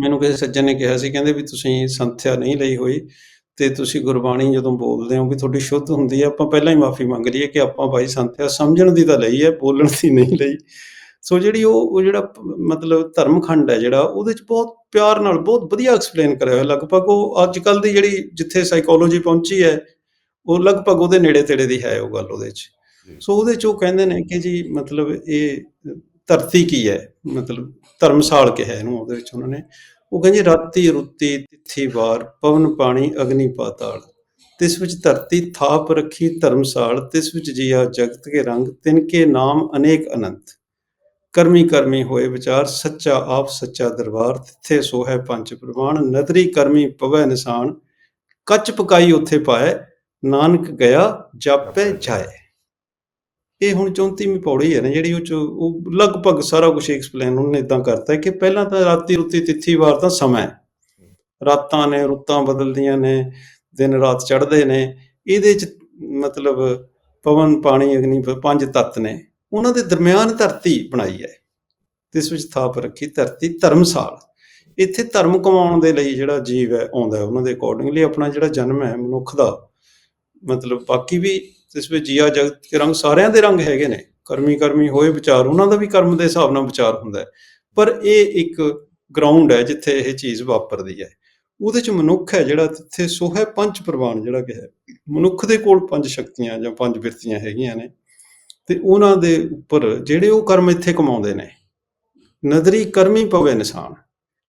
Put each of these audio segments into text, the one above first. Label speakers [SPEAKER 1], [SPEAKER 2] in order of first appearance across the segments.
[SPEAKER 1] ਮੈਨੂੰ ਕਿਸੇ ਸੱਜਣ ਨੇ ਕਿਹਾ ਸੀ ਕਹਿੰਦੇ ਵੀ ਤੁਸੀਂ ਸੰਥਿਆ ਨਹੀਂ ਲਈ ਹੋਈ ਤੇ ਤੁਸੀਂ ਗੁਰਬਾਣੀ ਜਦੋਂ ਬੋਲਦੇ ਹੋ ਵੀ ਤੁਹਾਡੀ ਸ਼ੁੱਧ ਹੁੰਦੀ ਹੈ ਆਪਾਂ ਪਹਿਲਾਂ ਹੀ ਮਾਫੀ ਮੰਗ ਲਈਏ ਕਿ ਆਪਾਂ ਭਾਈ ਸੰਥਿਆ ਸਮਝਣ ਦੀ ਤਾਂ ਲਈ ਹੈ ਬੋਲਣ ਦੀ ਨਹੀਂ ਲਈ। ਸੋ ਜਿਹੜੀ ਉਹ ਉਹ ਜਿਹੜਾ ਮਤਲਬ ਧਰਮਖੰਡ ਹੈ ਜਿਹੜਾ ਉਹਦੇ ਚ ਬਹੁਤ ਪਿਆਰ ਨਾਲ ਬਹੁਤ ਵਧੀਆ ਐਕਸਪਲੇਨ ਕਰਿਆ ਹੋਇਆ। ਲਗਭਗ ਉਹ ਅੱਜ ਕੱਲ ਦੀ ਜਿਹੜੀ ਜਿੱਥੇ ਸਾਈਕੋਲੋਜੀ ਪਹੁੰਚੀ ਹੈ ਉਹ ਲਗਭਗ ਉਹਦੇ ਨੇੜੇ ਤੇੜੇ ਦੀ ਹੈ ਉਹ ਗੱਲ ਉਹਦੇ ਚ।
[SPEAKER 2] ਜੀ।
[SPEAKER 1] ਸੋ ਉਹਦੇ ਚ ਉਹ ਕਹਿੰਦੇ ਨੇ ਕਿ ਜੀ ਮਤਲਬ ਇਹ ਧਰਤੀ ਕੀ ਹੈ? ਮਤਲਬ ਧਰਮਸਾਲ ਕਿਹਾ ਇਹਨੂੰ ਉਹਦੇ ਵਿੱਚ ਉਹਨਾਂ ਨੇ। ਉਹ ਕਹਿੰਦੇ, ਰਾਤੀ ਰੁੱਤੀ ਤਿੱਥੀ ਵਾਰ, ਪਵਨ ਪਾਣੀ ਅਗਨੀ ਪਾਤਾਲ। ਤਿਸ ਵਿੱਚ ਧਰਤੀ ਥਾਪ ਰੱਖੀ ਧਰਮਸਾਲ, ਤਿਸ ਵਿੱਚ ਜੀਆ ਜਗਤ ਕੇ ਰੰਗ, ਤਿਨ ਕੇ ਨਾਮ ਅਨੇਕ ਅਨੰਤ। ਕਰਮੀ ਕਰਮੀ ਹੋਏ ਵਿਚਾਰ, ਸੱਚਾ ਆਪ ਸੱਚਾ ਦਰਬਾਰ, ਤਿੱਥੇ ਸੋ ਹੈ ਪੰਜ ਪ੍ਰਮਾਣ, ਨਦਰੀ ਕਰਮੀ ਪਵੈ ਨਿਸ਼ਾਨ। ਕੱਚ ਪਕਾਈ ਉੱਥੇ ਪਾਏ, ਨਾਨਕ ਗਿਆ, ਜਾਪੇ ਜਾਏ। ਇਹ ਹੁਣ 34ਵੀਂ ਪੌੜੀ ਹੈ ਨਾ, ਜਿਹੜੀ ਉਹ ਚ ਉਹ ਲਗਭਗ ਸਾਰਾ ਕੁਝ ਐਕਸਪਲੇਨ ਉਹਨੇ ਇਦਾਂ ਕਰਤਾ ਕਿ ਪਹਿਲਾਂ ਤਾਂ ਰਾਤੀ ਰੁੱਤੀ ਤਿੱਥੀ ਵਾਰ ਤਾਂ ਸਮਾਂ ਹੈ। ਰਾਤਾਂ ਨੇ ਰੁੱਤਾਂ ਬਦਲਦੀਆਂ ਨੇ, ਦਿਨ ਰਾਤ ਚੜ੍ਹਦੇ ਨੇ, ਇਹਦੇ ਚ ਮਤਲਬ ਪਵਨ, ਪਾਣੀ, ਅਗਨੀ, ਪੰਜ ਤੱਤ ਨੇ। ਉਹਨਾਂ ਦੇ ਦਰਮਿਆਨ ਧਰਤੀ ਬਣਾਈ ਹੈ। ਇਸ ਵਿੱਚ ਥਾਪ ਰੱਖੀ ਧਰਤੀ ਧਰਮਸਾਲ। ਇੱਥੇ ਧਰਮ ਕਮਾਉਣ ਦੇ ਲਈ ਜਿਹੜਾ ਜੀਵ ਹੈ, ਆਉਂਦਾ ਉਹਨਾਂ ਦੇ ਅਕੋਰਡਿੰਗਲੀ ਆਪਣਾ ਜਿਹੜਾ ਜਨਮ ਹੈ, ਮਨੁੱਖ ਦਾ ਮਤਲਬ ਬਾਕੀ ਵੀ ਇਸ ਵਿੱਚ ਜੀਆ ਜਗਤ ਕੇ ਰੰਗ ਸਾਰਿਆਂ ਦੇ ਰੰਗ ਹੈਗੇ ਨੇ। ਕਰਮੀ ਕਰਮੀ ਹੋਏ ਵਿਚਾਰ, ਉਹਨਾਂ ਦਾ ਵੀ ਕਰਮ ਦੇ ਹਿਸਾਬ ਨਾਲ ਵਿਚਾਰ ਹੁੰਦਾ ਹੈ। ਪਰ ਇਹ ਇੱਕ ਗਰਾਊਂਡ ਹੈ ਜਿੱਥੇ ਇਹ ਚੀਜ਼ ਵਾਪਰਦੀ ਹੈ। ਉਹਦੇ ਚ ਮਨੁੱਖ ਹੈ ਜਿਹੜਾ ਇੱਥੇ ਸੋ ਹੈ ਪੰਜ ਪ੍ਰਵਾਨ ਜਿਹੜਾ ਕਿ ਹੈ। ਮਨੁੱਖ ਦੇ ਕੋਲ ਪੰਜ ਸ਼ਕਤੀਆਂ ਜਾਂ ਪੰਜ ਬਿਰਤੀਆਂ ਹੈਗੀਆਂ ਨੇ ਤੇ ਉਹਨਾਂ ਦੇ ਉੱਪਰ ਜਿਹੜੇ ਉਹ ਕਰਮ ਇੱਥੇ ਕਮਾਉਂਦੇ ਨੇ, ਨਦਰੀ ਕਰਮੀ ਪਵੇ ਨਿਸ਼ਾਨ,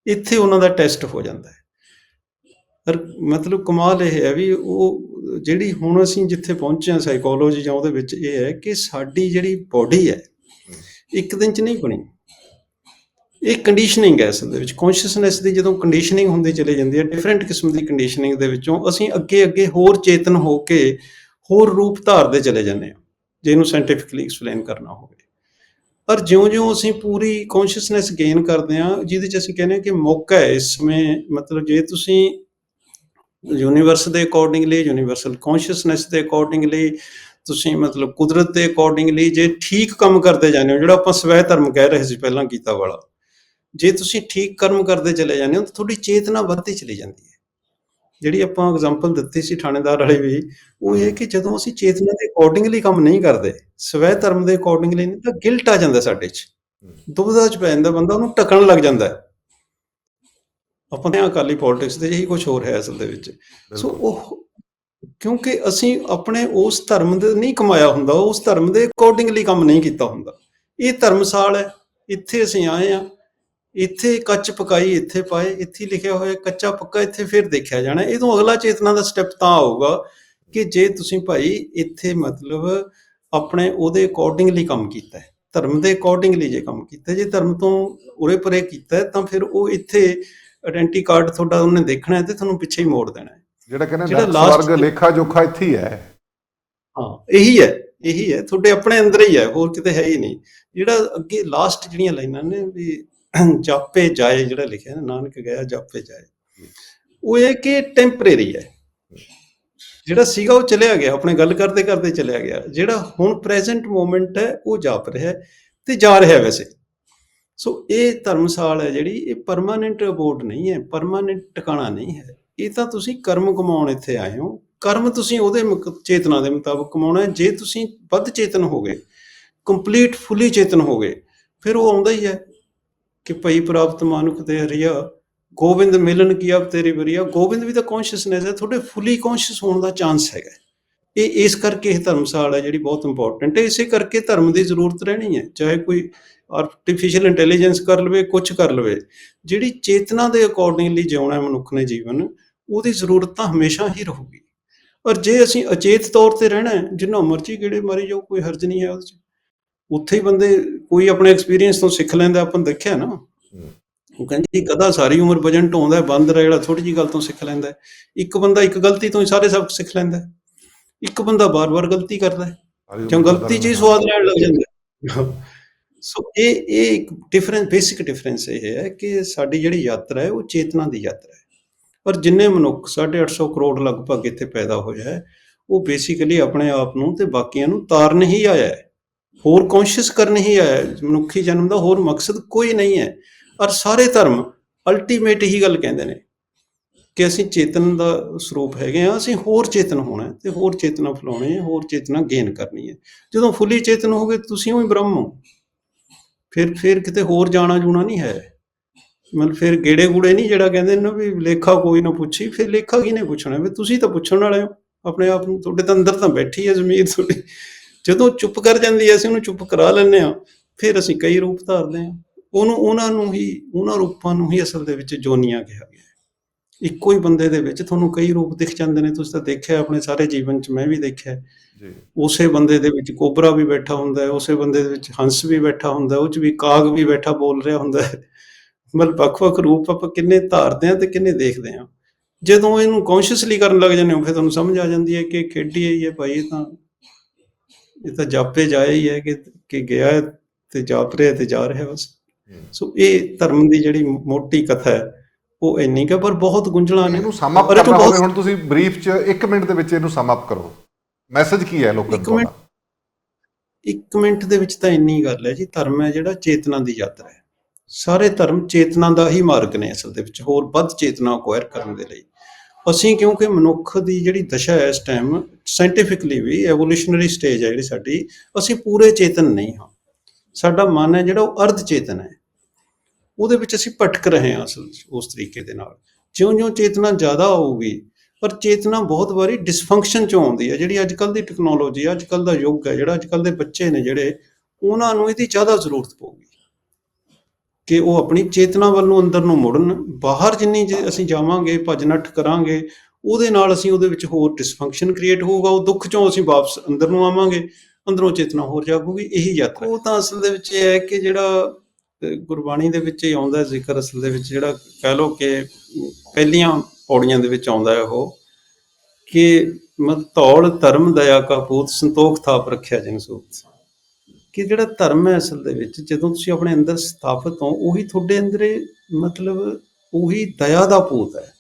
[SPEAKER 1] ਇੱਥੇ ਉਹਨਾਂ ਦਾ ਟੈਸਟ ਹੋ ਜਾਂਦਾ ਹੈ। ਪਰ ਮਤਲਬ ਕਮਾਲ ਇਹ ਹੈ ਵੀ ਉਹ ਜਿਹੜੀ ਹੁਣ ਅਸੀਂ ਜਿੱਥੇ ਪਹੁੰਚੇ ਹਾਂ ਸਾਈਕੋਲੋਜੀ ਜਾਂ ਉਹਦੇ ਵਿੱਚ ਇਹ ਹੈ ਕਿ ਸਾਡੀ ਜਿਹੜੀ ਬਾਡੀ ਹੈ, ਇੱਕ ਦਿਨ ਚ ਨਹੀਂ ਬਣੀ। ਇਹ ਕੰਡੀਸ਼ਨਿੰਗ ਹੈ ਅਸਲ ਦੇ ਵਿੱਚ। ਕੌਨਸ਼ੀਅਸਨੈਸ ਦੀ ਜਦੋਂ ਕੰਡੀਸ਼ਨਿੰਗ ਹੁੰਦੀ ਚਲੇ ਜਾਂਦੀ ਹੈ ਡਿਫਰੈਂਟ ਕਿਸਮ ਦੀ ਕੰਡੀਸ਼ਨਿੰਗ ਦੇ ਵਿੱਚੋਂ ਅਸੀਂ ਅੱਗੇ ਅੱਗੇ ਹੋਰ ਚੇਤਨ ਹੋ ਕੇ ਹੋਰ ਰੂਪ ਧਾਰਦੇ ਚਲੇ ਜਾਂਦੇ ਹਾਂ ਜੇ ਇਹਨੂੰ ਸਾਇੰਟੀਫਿਕਲੀ ਐਕਸਪਲੇਨ ਕਰਨਾ ਹੋਵੇ। ਪਰ ਜਿਉਂ-ਜਿਉਂ ਅਸੀਂ ਪੂਰੀ ਕੌਨਸ਼ੀਅਸਨੈਸ ਗੇਨ ਕਰਦੇ ਹਾਂ, ਜਿਹਦੇ ਚ ਅਸੀਂ ਕਹਿੰਦੇ ਹਾਂ ਕਿ ਮੌਕਾ ਹੈ ਇਸ ਸਮੇਂ, ਮਤਲਬ ਜੇ ਤੁਸੀਂ ਯੂਨੀਵਰਸ ਦੇ ਅਕੋਰਡਿੰਗਲੀ ਯੂਨੀਵਰਸਲ ਕੌਨਸ਼ੀਅਸਨੈਸ ਦੇ ਅਕੋਰਡਿੰਗਲੀ ਤੁਸੀਂ ਮਤਲਬ ਕੁਦਰਤ ਦੇ ਅਕੋਰਡਿੰਗਲੀ ਜੇ ਠੀਕ ਕੰਮ ਕਰਦੇ ਜਾਂਦੇ ਹੋ ਜਿਹੜਾ ਆਪਾਂ ਸਵੈ ਧਰਮ ਕਹਿ ਰਹੇ ਸੀ ਪਹਿਲਾਂ ਕੀਤਾ ਵਾਲਾ ਜੇ ਤੁਸੀਂ ਠੀਕ ਕਰਮ ਕਰਦੇ ਚਲੇ ਜਾਂਦੇ ਹੋ ਤਾਂ ਤੁਹਾਡੀ ਚੇਤਨਾ ਵੱਧਦੀ ਚਲੀ ਜਾਂਦੀ ਹੈ। ਜਿਹੜੀ ਆਪਾਂ ਐਗਜ਼ਾਮਪਲ ਦਿੱਤੀ ਸੀ ਥਾਣੇਦਾਰ ਵਾਲੀ ਵੀ ਉਹ ਇਹ ਕਿ ਜਦੋਂ ਅਸੀਂ ਚੇਤਨਾ ਦੇ ਅਕੋਰਡਿੰਗਲੀ ਕੰਮ ਨਹੀਂ ਕਰਦੇ ਸਵੈ ਧਰਮ ਦੇ ਅਕੋਰਡਿੰਗਲੀ ਨਹੀਂ ਤਾਂ ਗਿਲਟ ਆ ਜਾਂਦਾ ਸਾਡੇ 'ਚ। ਦੁਬਦਾ 'ਚ ਪੈ ਜਾਂਦਾ ਬੰਦਾ ਉਹਨੂੰ ਟਕਣ ਲੱਗ ਜਾਂਦਾ। ਹੈ ਆਪਾਂ ਨੇ ਅਕਾਲੀ ਪੋਲਿਟਿਕਸ ਦੇ ਇਹੀ ਕੁਝ ਹੋਰ ਹੈ ਅਸਲ ਦੇ ਵਿੱਚ। ਸੋ ਉਹ ਕਿਉਂਕਿ ਅਸੀਂ ਆਪਣੇ ਉਸ ਧਰਮ ਦੇ ਨਹੀਂ ਕਮਾਇਆ ਹੁੰਦਾ ਉਸ ਧਰਮ ਦੇ ਅਕੋਰਡਿੰਗਲੀ ਕੰਮ ਨਹੀਂ ਕੀਤਾ ਹੁੰਦਾ। ਇਹ ਧਰਮਸਾਲ ਹੈ ਇੱਥੇ ਅਸੀਂ ਆਏ ਆ ਇੱਥੇ ਕੱਚ ਪਕਾਈ ਇੱਥੇ ਪਾਏ ਇੱਥੇ ਲਿਖਿਆ ਹੋਇਆ ਕੱਚਾ ਪੱਕਾ ਇੱਥੇ ਫਿਰ ਦੇਖਿਆ ਜਾਣਾ। ਇਹ ਤੋਂ ਅਗਲਾ ਚੇਤਨਾ ਦਾ ਸਟੈਪ ਤਾਂ ਆਊਗਾ ਕਿ ਜੇ ਤੁਸੀਂ ਭਾਈ ਇੱਥੇ ਮਤਲਬ ਆਪਣੇ ਉਹਦੇ ਅਕੋਰਡਿੰਗਲੀ ਕੰਮ ਕੀਤਾ ਧਰਮ ਦੇ ਅਕੋਰਡਿੰਗਲੀ ਜੇ ਕੰਮ ਕੀਤਾ ਜੇ ਧਰਮ ਤੋਂ ਉਰੇ ਪਰੇ ਕੀਤਾ ਤਾਂ ਫਿਰ ਉਹ ਇੱਥੇ ਆਇਡੈਂਟੀ ਕਾਰਡ ਤੁਹਾਡਾ ਉਹਨੇ ਦੇਖਣਾ ਹੈ ਤੇ ਤੁਹਾਨੂੰ ਪਿੱਛੇ ਹੀ ਮੋੜ ਦੇਣਾ ਹੈ।
[SPEAKER 2] ਜਿਹੜਾ ਕਹਿੰਦੇ ਸਵਰਗ ਲੇਖਾ ਜੋਖਾ ਇੱਥੇ ਹੀ ਹੈ।
[SPEAKER 1] ਹਾਂ ਇਹੀ ਹੈ ਇਹੀ ਹੈ। ਤੁਹਾਡੇ ਆਪਣੇ ਅੰਦਰ ਹੀ ਹੈ ਹੋਰ ਕਿਤੇ ਹੈ ਹੀ ਨਹੀਂ। ਜਿਹੜਾ ਅੱਗੇ ਲਾਸਟ ਜਿਹੜੀਆਂ ਲਾਈਨਾਂ ਨੇ ਵੀ ਜਾਪੇ ਜਾਏ ਜਿਹੜਾ ਲਿਖਿਆ ਨਾ ਨਾਨਕ ਗਿਆ ਜਾਪੇ ਜਾਏ। ਉਹ ਇਹ ਕਿ ਟੈਂਪਰੇਰੀ ਹੈ। ਜਿਹੜਾ ਸੀਗਾ ਉਹ ਚਲਿਆ ਗਿਆ ਆਪਣੇ ਗੱਲ ਕਰਦੇ ਕਰਦੇ ਚਲਿਆ ਗਿਆ। ਜਿਹੜਾ ਹੁਣ ਪ੍ਰੈਜ਼ੈਂਟ ਮੂਮੈਂਟ ਹੈ ਉਹ ਜਾਪ ਰਿਹਾ ਤੇ ਜਾ ਰਿਹਾ ਵੈਸੇ। ਸੋ ਇਹ ਧਰਮਸਾਲ ਹੈ ਜਿਹੜੀ, ਇਹ ਪਰਮਾਨੈਂਟ ਅਬੋਰਡ ਨਹੀਂ ਹੈ ਪਰਮਾਨੈਂਟ ਟਿਕਾਣਾ ਨਹੀਂ ਹੈ। ਇਹ ਤਾਂ ਤੁਸੀਂ ਕਰਮ ਕਮਾਉਣ ਇੱਥੇ ਆਏ ਹੋ। ਕਰਮ ਤੁਸੀਂ ਉਹਦੇ ਮੁਕ- ਚੇਤਨਾ ਦੇ ਮੁਤਾਬਕ ਕਮਾਉਣਾ ਹੈ। ਜੇ ਤੁਸੀਂ ਵੱਧ ਚੇਤਨ ਹੋ ਗਏ ਕੰਪਲੀਟ ਫੁੱਲੀ ਚੇਤਨ ਹੋ ਗਏ, ਫਿਰ ਉਹ ਆਉਂਦਾ ਹੀ ਹੈ ਕਿ ਭਈ ਪ੍ਰਾਪਤ ਮਾਨੁਖ ਤੇ ਹਰੀਆ, ਗੋਬਿੰਦ ਮਿਲਨ ਕੀ ਅਬ ਤੇਰੀ ਬਰੀਆ ਗੋਬਿੰਦ ਵੀ ਤਾਂ ਕੌਨਸ਼ੀਅਸਨੈਸ ਹੈ, ਤੁਹਾਡੇ ਫੁੱਲੀ ਕੌਨਸ਼ੀਅਸ ਹੋਣ ਦਾ ਚਾਂਸ ਹੈਗਾ। ਇਹ, ਇਸ ਕਰਕੇ ਇਹ ਧਰਮਸਾਲ ਹੈ ਜਿਹੜੀ ਬਹੁਤ ਇੰਪੋਰਟੈਂਟ ਹੈ। ਇਸੇ ਕਰਕੇ ਧਰਮ ਦੀ ਜ਼ਰੂਰਤ ਰਹਿਣੀ ਹੈ। ਚਾਹੇ ਕੋਈ ਆਰਟੀਫੀਸ਼ੀਅਲ ਇੰਟੈਲੀਜੈਂਸ ਕਰ ਲਵੇ ਕੁਝ ਕਰ ਲਵੇ ਜਿਹੜੀ ਚੇਤਨਾ ਦੇ ਅਕੋਰਡਿੰਗਲੀ ਜਿਉਣਾ ਹੈ ਮਨੁੱਖ ਨੇ ਜੀਵਨ ਉਹਦੀ ਜ਼ਰੂਰਤ ਤਾਂ ਹਮੇਸ਼ਾ ਹੀ ਰਹੂਗੀ ਪਰ ਜੇ ਅਸੀਂ ਅਚੇਤ ਤੌਰ ਤੇ ਰਹਿਣਾ ਹੈ ਜਿੰਨਾ ਮਰਜ਼ੀ ਕਿਹੜੇ ਮਾਰੀ ਜਾਓ ਕੋਈ ਹਰਜ ਨਹੀਂ ਹੈ ਉਹਦੇ 'ਚ ਉੱਥੇ ਹੀ ਬੰਦੇ ਕੋਈ ਆਪਣੇ ਐਕਸਪੀਰੀਅੰਸ ਤੋਂ ਸਿੱਖ ਲੈਂਦਾ ਆਪਾਂ ਦੇਖਿਆ ਨਾ ਉਹ ਕਹਿੰਦੇ ਜੀ ਗਧਾ ਸਾਰੀ ਉਮਰ ਵਜਨ ਢੋਂਦਾ ਬਾਂਦਰ ਹੈ ਜਿਹੜਾ ਥੋੜੀ ਜੀ ਗੱਲ ਤੋਂ ਸਿੱਖ ਲੈਂਦਾ। ਇੱਕ ਬੰਦਾ ਇੱਕ ਗਲਤੀ ਤੋਂ ਹੀ ਸਾਰੇ ਸਬਕ ਸਿੱਖ ਲੈਂਦਾ। ਇੱਕ ਬੰਦਾ ਬਾਰ-ਬਾਰ ਗਲਤੀ ਕਰਦਾ ਹੈ ਗਲਤੀ 'ਚ ਹੀ ਸਵਾਦ ਲੈਣ ਲੱਗ ਜਾਂਦਾ। ਸੋ ਇਹ ਇਹ ਇੱਕ ਡਿਫਰੈਂਸ ਬੇਸਿਕ ਡਿਫਰੈਂਸ ਇਹ ਹੈ ਕਿ ਸਾਡੀ ਜਿਹੜੀ ਯਾਤਰਾ ਹੈ, ਉਹ ਚੇਤਨਾ ਦੀ ਯਾਤਰਾ ਹੈ। ਪਰ ਜਿੰਨੇ ਮਨੁੱਖ 850 ਕਰੋੜ ਲਗਭਗ ਇੱਥੇ ਪੈਦਾ ਹੋਇਆ ਹੈ, ਉਹ ਬੇਸਿਕਲੀ ਆਪਣੇ ਆਪ ਨੂੰ ਤੇ ਬਾਕੀਆਂ ਨੂੰ ਤਾਰਨ ਹੀ ਆਇਆ ਹੈ। ਹੋਰ ਕੌਨਸ਼ੀਅਸ ਕਰਨ ਹੀ ਆਇਆ ਹੈ। ਮਨੁੱਖੀ ਜਨਮ ਦਾ ਹੋਰ ਮਕਸਦ ਕੋਈ ਨਹੀਂ ਹੈ। ਔਰ ਸਾਰੇ ਧਰਮ ਅਲਟੀਮੇਟ ਹੀ ਗੱਲ ਕਹਿੰਦੇ ਨੇ ਕਿ ਅਸੀਂ ਚੇਤਨ ਦਾ ਸਰੂਪ ਹੈਗੇ ਆ ਅਸੀਂ ਹੋਰ ਚੇਤਨ ਹੋਣਾ ਹੈ ਤੇ ਹੋਰ ਚੇਤਨਾ ਫਲਾਉਣੀ ਹੈ, ਹੋਰ ਚੇਤਨਾ ਗੇਨ ਕਰਨੀ ਹੈ। ਜਦੋਂ ਫੁੱਲੀ ਚੇਤਨ ਹੋਗੇ, ਤੁਸੀਂ ਹੀ ਬ੍ਰਹਮ ਹੋ। ਫਿਰ ਫਿਰ ਕਿਤੇ ਹੋਰ ਜਾਣਾ ਜੂਣਾ ਨਹੀਂ ਹੈ। ਮਤਲਬ ਫਿਰ ਗੇੜੇ ਗੂੜੇ ਨਹੀਂ ਜਿਹੜਾ ਕਹਿੰਦੇ ਨੇ ਵੀ ਲੇਖਾ ਕੋਈ ਨਾ ਪੁੱਛੀ, ਫਿਰ ਲੇਖਾ ਕਿਹਨੇ ਪੁੱਛਣਾ? ਵੀ ਤੁਸੀਂ ਤਾਂ ਪੁੱਛਣ ਵਾਲੇ ਹੋ, ਆਪਣੇ ਆਪ ਨੂੰ, ਤੁਹਾਡੇ ਤਾਂ ਅੰਦਰ ਤਾਂ ਬੈਠੀ ਹੈ ਜ਼ਮੀਰ ਤੁਹਾਡੀ। ਜਦੋਂ ਚੁੱਪ ਕਰ ਜਾਂਦੀ ਹੈ, ਅਸੀਂ ਉਹਨੂੰ ਚੁੱਪ ਕਰਾ ਲੈਂਦੇ ਆ ਫਿਰ ਅਸੀਂ ਕਈ ਰੂਪ ਧਾਰਦੇ ਆ ਉਹਨੂੰ, ਉਹਨਾਂ ਨੂੰ ਹੀ, ਉਹਨਾਂ ਰੂਪਾਂ ਨੂੰ ਹੀ ਅਸਲ ਦੇ ਵਿੱਚ ਜੋਨੀਆਂ ਕਿਹਾ ਗਿਆ ਇੱਕੋ ਹੀ ਬੰਦੇ ਦੇ ਵਿੱਚ ਤੁਹਾਨੂੰ ਕਈ ਰੂਪ ਦਿਖ ਜਾਂਦੇ ਨੇ। ਤੁਸੀਂ ਤਾਂ ਦੇਖਿਆ ਆਪਣੇ ਸਾਰੇ ਜੀਵਨ 'ਚ, ਮੈਂ ਵੀ ਦੇਖਿਆ
[SPEAKER 2] ਜੀ।
[SPEAKER 1] ਉਸੇ ਬੰਦੇ ਦੇ ਵਿੱਚ ਕੋਬਰਾ ਵੀ ਬੈਠਾ ਹੁੰਦਾ ਹੈ ਉਸੇ ਬੰਦੇ ਦੇ ਵਿੱਚ ਹੰਸ ਵੀ ਬੈਠਾ ਹੁੰਦਾ ਹੈ ਉਹ 'ਚ ਵੀ ਕਾਗ ਵੀ ਬੈਠਾ ਬੋਲ ਰਿਹਾ ਹੁੰਦਾ ਹੈ। ਮਤਲਬ ਵੱਖ-ਵੱਖ ਰੂਪ ਆਪਾਂ ਕਿੰਨੇ ਧਾਰਦੇ ਆ ਤੇ ਕਿੰਨੇ ਦੇਖਦੇ ਆ ਜਦੋਂ ਇਹਨੂੰ ਕੌਨਸ਼ੀਅਸਲੀ ਕਰਨ ਲੱਗ ਜਾਂਦੇ ਹੋ ਫਿਰ ਤੁਹਾਨੂੰ ਸਮਝ ਆ ਜਾਂਦੀ ਹੈ ਕਿ ਖੇਡੀ ਹੀ ਹੈ ਭਾਈ ਇਹ ਤਾਂ ਇਹ ਤਾਂ ਜਾਪੇ ਜਾਇਆ ਹੀ ਹੈ ਕਿ ਕਿ ਗਿਆ ਤੇ ਜਾਪ ਰਿਹਾ ਤੇ ਜਾ ਰਿਹਾ ਬਸ। ਸੋ ਇਹ ਧਰਮ ਦੀ ਜਿਹੜੀ ਮੋਟੀ ਕਥਾ ਹੈ ਉਹ ਇੰਨੀ ਕੁ ਪਰ ਬਹੁਤ ਗੁੰਝਲਾਂ ਨੇ।
[SPEAKER 2] ਇਹਨੂੰ ਸਮ ਅਪ
[SPEAKER 1] ਇਹ
[SPEAKER 2] ਕਰਨਾ ਹੋਵੇ ਹੁਣ ਤੁਸੀਂ ਬਰੀਫ ਚ 1 ਮਿੰਟ ਦੇ ਵਿੱਚ ਇਹਨੂੰ ਸਮ ਅਪ ਕਰੋ। ਮੈਸੇਜ ਕੀ ਹੈ ਲੋਕਾਂ ਨੂੰ
[SPEAKER 1] ਇੱਕ ਮਿੰਟ ਦੇ ਵਿੱਚ ਤਾਂ ਇੰਨੀ ਗੱਲ ਹੈ ਜੀ ਧਰਮ ਹੈ ਜਿਹੜਾ ਚੇਤਨਾ ਦੀ ਯਾਤਰਾ ਹੈ। ਸਾਰੇ ਧਰਮ ਚੇਤਨਾ ਦਾ ਹੀ ਮਾਰਗ ਨੇ ਅਸਲ ਦੇ ਵਿੱਚ ਹੋਰ ਵੱਧ ਚੇਤਨਾ ਅਕਵਾਇਰ ਕਰਨ ਦੇ ਲਈ। ਅਸੀਂ ਕਿਉਂਕਿ ਮਨੁੱਖ ਦੀ ਜਿਹੜੀ ਦਸ਼ਾ ਹੈ ਇਸ ਟਾਈਮ ਸਾਇੰਟੀਫਿਕਲੀ ਵੀ ਐਵੋਲੂਸ਼ਨਰੀ ਸਟੇਜ ਹੈ ਜਿਹੜੀ ਸਾਡੀ ਅਸੀਂ ਪੂਰੇ ਚੇਤਨ ਨਹੀਂ ਹਾਂ। ਸਾਡਾ ਮਨ ਹੈ ਜਿਹੜਾ ਉਹ ਅਰਧ ਚੇਤਨ ਹੈ। ਉਹਦੇ ਵਿੱਚ ਅਸੀਂ ਭਟਕ ਰਹੇ ਹਾਂ ਅਸਲ ਉਸ ਤਰੀਕੇ ਦੇ ਨਾਲ। ਜਿਉਂ-ਜਿਉਂ ਚੇਤਨਾ ਜ਼ਿਆਦਾ ਹੋਊਗੀ ਪਰ ਚੇਤਨਾ ਬਹੁਤ ਵਾਰੀ ਡਿਸਫੰਕਸ਼ਨ ਚੋਂ ਆਉਂਦੀ ਹੈ। ਜਿਹੜੀ ਅੱਜ ਕੱਲ ਦੀ ਟੈਕਨੋਲੋਜੀ ਅੱਜ ਕੱਲ ਦਾ ਯੁੱਗ ਹੈ, ਜਿਹੜਾ ਅੱਜ ਕੱਲ ਦੇ ਬੱਚੇ ਨੇ ਜਿਹੜੇ, ਉਹਨਾਂ ਨੂੰ ਇਹਦੀ ਜ਼ਿਆਦਾ ਜ਼ਰੂਰਤ ਪਊਗੀ ਕਿ ਉਹ ਆਪਣੀ ਚੇਤਨਾ ਵੱਲ ਨੂੰ ਅੰਦਰ ਨੂੰ ਮੁੜਨ। ਬਾਹਰ ਜਿੰਨੀ ਜੇ ਅਸੀਂ ਜਾਵਾਂਗੇ, ਭੱਜ ਨੱਠ ਕਰਾਂਗੇ, ਉਹਦੇ ਨਾਲ ਅਸੀਂ ਉਹਦੇ ਵਿੱਚ ਹੋਰ ਡਿਸਫੰਕਸ਼ਨ ਕ੍ਰੀਏਟ ਹੋਊਗਾ। ਉਹ ਦੁੱਖ ਚੋਂ ਅਸੀਂ ਵਾਪਸ ਅੰਦਰ ਨੂੰ ਆਵਾਂਗੇ, ਅੰਦਰੋਂ ਚੇਤਨਾ ਹੋਰ ਜਾਗੂਗੀ, ਇਹੀ ਯਾਤਰਾ ਉਹ ਤਾਂ ਅਸਲ ਦੇ ਵਿੱਚ ਇਹ ਹੈ ਕਿ ਜਿਹੜਾ ਗੁਰਬਾਣੀ ਦੇ ਵਿੱਚ ਹੀ ਆਉਂਦਾ ਜ਼ਿਕਰ ਅਸਲ ਦੇ ਵਿੱਚ ਜਿਹੜਾ ਕਹਿ ਲਓ ਕਿ ਪਹਿਲੀਆਂ ਪੌੜੀਆਂ ਦੇ ਵਿੱਚ ਆਉਂਦਾ ਹੈ ਉਹ, ਕਿ ਮਤ ਧੌਲ ਧਰਮ, ਦਇਆ ਕਾ ਪੂਤ ਸੰਤੋਖ ਥਾਪ ਰੱਖਿਆ ਜਿਨ ਸੂਤ। ਕਿ ਜਿਹੜਾ ਧਰਮ ਹੈ ਅਸਲ ਦੇ ਵਿੱਚ, ਜਦੋਂ ਤੁਸੀਂ ਆਪਣੇ ਅੰਦਰ ਸਥਾਪਿਤ ਹੋ, ਉਹੀ ਤੁਹਾਡੇ ਅੰਦਰ ਮਤਲਬ ਉਹੀ ਦਇਆ ਦਾ ਪੂਤ ਹੈ।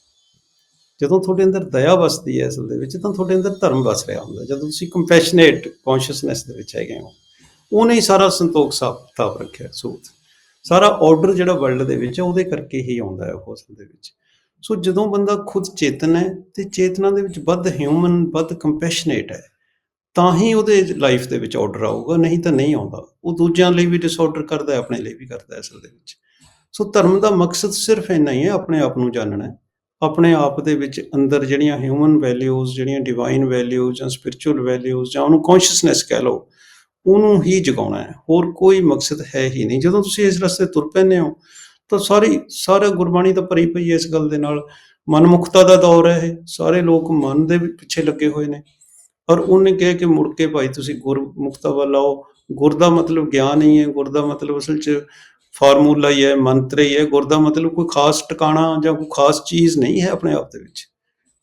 [SPEAKER 1] ਜਦੋਂ ਤੁਹਾਡੇ ਅੰਦਰ ਦਇਆ ਵਸਦੀ ਹੈ ਅਸਲ ਦੇ ਵਿੱਚ, ਤਾਂ ਤੁਹਾਡੇ ਅੰਦਰ ਧਰਮ ਵਸ ਰਿਹਾ ਹੁੰਦਾ। ਜਦੋਂ ਤੁਸੀਂ ਕੰਪੈਸ਼ਨੇਟ ਕੌਨਸ਼ੀਅਸਨੈਸ ਦੇ ਵਿੱਚ ਹੈਗੇ ਹੋ, ਉਹਨੇ ਹੀ ਸਾਰਾ ਸੰਤੋਖ ਸਾਫ਼ ਥਾਪ ਰੱਖਿਆ, ਸੂਤ। ਸਾਰਾ ਆਰਡਰ ਜਿਹੜਾ ਵਰਲਡ ਦੇ ਵਿੱਚ ਹੈ, ਉਹਦੇ ਕਰਕੇ ਹੀ ਆਉਂਦਾ ਹੈ ਉਹ ਅਸਲ ਦੇ ਵਿੱਚ। ਸੋ ਜਦੋਂ ਬੰਦਾ ਖੁਦ ਚੇਤਨ ਹੈ ਤੇ ਚੇਤਨਾ ਦੇ ਵਿੱਚ ਵੱਧ ਹਿਊਮਨ ਵੱਧ ਕੰਪੈਸ਼ਨੇਟ ਹੈ, ਤਾਂ ਹੀ ਉਹਦੇ ਲਾਈਫ ਦੇ ਵਿੱਚ ਆਰਡਰ ਆਊਗਾ, ਨਹੀਂ ਤਾਂ ਨਹੀਂ ਆਉਂਦਾ। ਉਹ ਦੂਜਿਆਂ ਲਈ ਵੀ ਡਿਸਆਰਡਰ ਕਰਦਾ ਹੈ, ਆਪਣੇ ਲਈ ਵੀ ਕਰਦਾ ਹੈ ਅਸਲ ਦੇ ਵਿੱਚ। ਸੋ ਧਰਮ ਦਾ ਮਕਸਦ ਸਿਰਫ ਇੰਨਾ ਹੀ ਹੈ, ਆਪਣੇ ਆਪ ਨੂੰ ਜਾਣਨਾ ਹੈ। ਆਪਣੇ ਆਪ ਦੇ ਵਿੱਚ ਅੰਦਰ ਜਿਹੜੀਆਂ ਹਿਊਮਨ ਵੈਲਿਊਜ਼ ਜਿਹੜੀਆਂ ਡਿਵਾਈਨ ਵੈਲਿਊਜ਼ ਜਾਂ ਸਪਿਰਚੁਅਲ ਵੈਲਿਊਜ਼ ਜਾਂ ਉਹਨੂੰ ਕੌਨਸ਼ੀਅਸਨੈਸ ਕਹਿ ਲਓ, ਉਹਨੂੰ ਹੀ ਜਗਾਉਣਾ ਹੈ। ਹੋਰ ਕੋਈ ਮਕਸਦ ਹੈ ਹੀ ਨਹੀਂ। ਜਦੋਂ ਤੁਸੀਂ ਇਸ ਰਸਤੇ ਤੁਰ ਪੈਂਦੇ ਹੋ ਤਾਂ ਸਾਰੀ ਸਾਰਾ ਗੁਰਬਾਣੀ ਤਾਂ ਭਰੀ ਪਈ ਹੈ ਇਸ ਗੱਲ ਦੇ ਨਾਲ। ਮਨਮੁਖਤਾ ਦਾ ਦੌਰ ਹੈ ਇਹ। ਸਾਰੇ ਲੋਕ ਮਨ ਦੇ ਵੀ ਪਿੱਛੇ ਲੱਗੇ ਹੋਏ ਨੇ। ਔਰ ਉਹਨੇ ਕਿਹਾ ਕਿ ਮੁੜ ਕੇ ਭਾਈ ਤੁਸੀਂ ਗੁਰਮੁਖਤਾ ਵੱਲ ਆਓ। ਗੁਰ ਦਾ ਮਤਲਬ ਗਿਆਨ ਹੀ ਹੈ। ਗੁਰ ਦਾ ਮਤਲਬ ਅਸਲ 'ਚ ਫਾਰਮੂਲਾ ਹੀ ਹੈ, ਮੰਤਰ ਹੀ ਹੈ। ਗੁਰ ਦਾ ਮਤਲਬ ਕੋਈ ਖਾਸ ਟਿਕਾਣਾ ਜਾਂ ਕੋਈ ਖਾਸ ਚੀਜ਼ ਨਹੀਂ ਹੈ ਆਪਣੇ ਆਪ ਦੇ ਵਿੱਚ।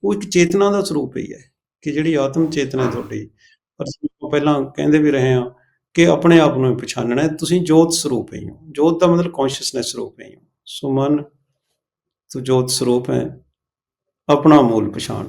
[SPEAKER 1] ਉਹ ਇੱਕ ਚੇਤਨਾ ਦਾ ਸਰੂਪ ਹੀ ਹੈ ਕਿ ਜਿਹੜੀ ਆਤਮ ਚੇਤਨਾ ਹੈ ਤੁਹਾਡੀ। ਪਰ ਪਹਿਲਾਂ ਕਹਿੰਦੇ ਵੀ ਰਹੇ ਹਾਂ ਕਿ ਆਪਣੇ ਆਪ ਨੂੰ ਪਛਾਣਨਾ ਹੈ। ਤੁਸੀਂ ਜੋਤ ਸਰੂਪ ਹੀ ਹੋ। ਜੋਤ ਦਾ ਮਤਲਬ ਕੌਨਸ਼ੀਅਸਨੈਸ ਸਰੂਪ ਹੀ ਹੋ। ਸੋ ਮਨ ਤੂੰ ਜੋਤ ਸਰੂਪ ਹੈ। ਆਪਣਾ ਮੂਲ ਪਛਾਣ।